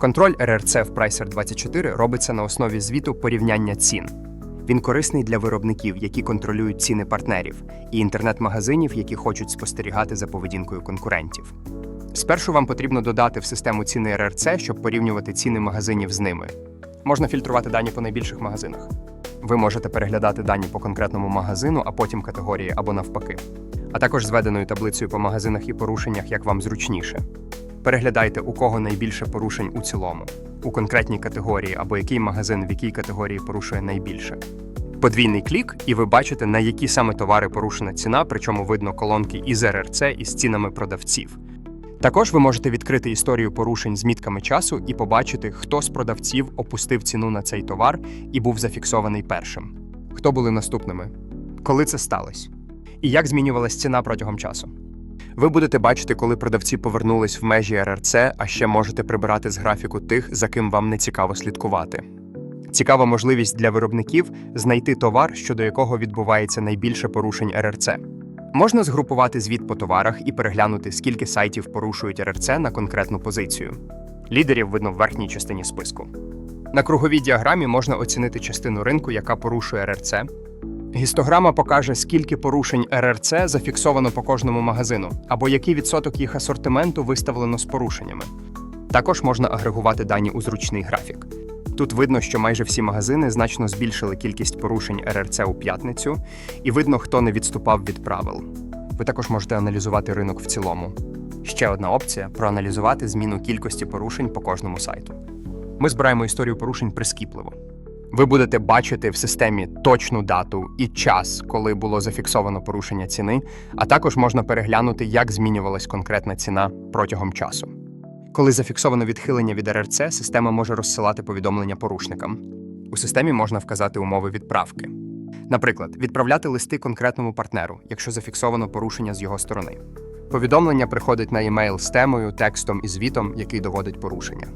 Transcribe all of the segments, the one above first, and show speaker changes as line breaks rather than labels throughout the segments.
Контроль РРЦ в Pricer24 робиться на основі звіту порівняння цін. Він корисний для виробників, які контролюють ціни партнерів, і інтернет-магазинів, які хочуть спостерігати за поведінкою конкурентів. Спершу вам потрібно додати в систему ціни РРЦ, щоб порівнювати ціни магазинів з ними. Можна фільтрувати дані по найбільших магазинах. Ви можете переглядати дані по конкретному магазину, а потім категорії або навпаки, а також зведеною таблицею по магазинах і порушеннях, як вам зручніше. Переглядайте, у кого найбільше порушень у цілому, у конкретній категорії або який магазин в якій категорії порушує найбільше. Подвійний клік, і ви бачите, на які саме товари порушена ціна, причому видно колонки із РРЦ із цінами продавців. Також ви можете відкрити історію порушень з мітками часу і побачити, хто з продавців опустив ціну на цей товар і був зафіксований першим. Хто були наступними? Коли це сталося? І як змінювалась ціна протягом часу? Ви будете бачити, коли продавці повернулись в межі РРЦ, а ще можете прибирати з графіку тих, за ким вам не цікаво слідкувати. Цікава можливість для виробників знайти товар, щодо якого відбувається найбільше порушень РРЦ. Можна згрупувати звіт по товарах і переглянути, скільки сайтів порушують РРЦ на конкретну позицію. Лідерів видно в верхній частині списку. На круговій діаграмі можна оцінити частину ринку, яка порушує РРЦ. Гістограма покаже, скільки порушень РРЦ зафіксовано по кожному магазину, або який відсоток їх асортименту виставлено з порушеннями. Також можна агрегувати дані у зручний графік. Тут видно, що майже всі магазини значно збільшили кількість порушень РРЦ у п'ятницю, і видно, хто не відступав від правил. Ви також можете аналізувати ринок в цілому. Ще одна опція проаналізувати зміну кількості порушень по кожному сайту. Ми збираємо історію порушень прискіпливо. Ви будете бачити в системі точну дату і час, коли було зафіксовано порушення ціни, а також можна переглянути, як змінювалась конкретна ціна протягом часу. Коли зафіксовано відхилення від РРЦ, система може розсилати повідомлення порушникам. У системі можна вказати умови відправки. Наприклад, відправляти листи конкретному партнеру, якщо зафіксовано порушення з його сторони. Повідомлення приходить на емейл з темою, текстом і звітом, який доводить порушення.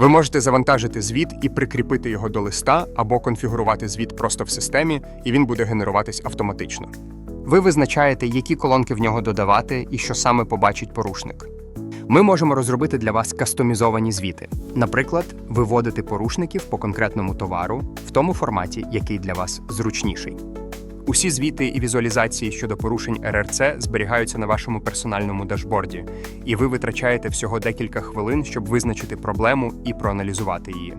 Ви можете завантажити звіт і прикріпити його до листа або конфігурувати звіт просто в системі, і він буде генеруватись автоматично. Ви визначаєте, які колонки в нього додавати і що саме побачить порушник. Ми можемо розробити для вас кастомізовані звіти. Наприклад, виводити порушників по конкретному товару в тому форматі, який для вас зручніший. Усі звіти і візуалізації щодо порушень РРЦ зберігаються на вашому персональному дашборді, і ви витрачаєте всього декілька хвилин, щоб визначити проблему і проаналізувати її.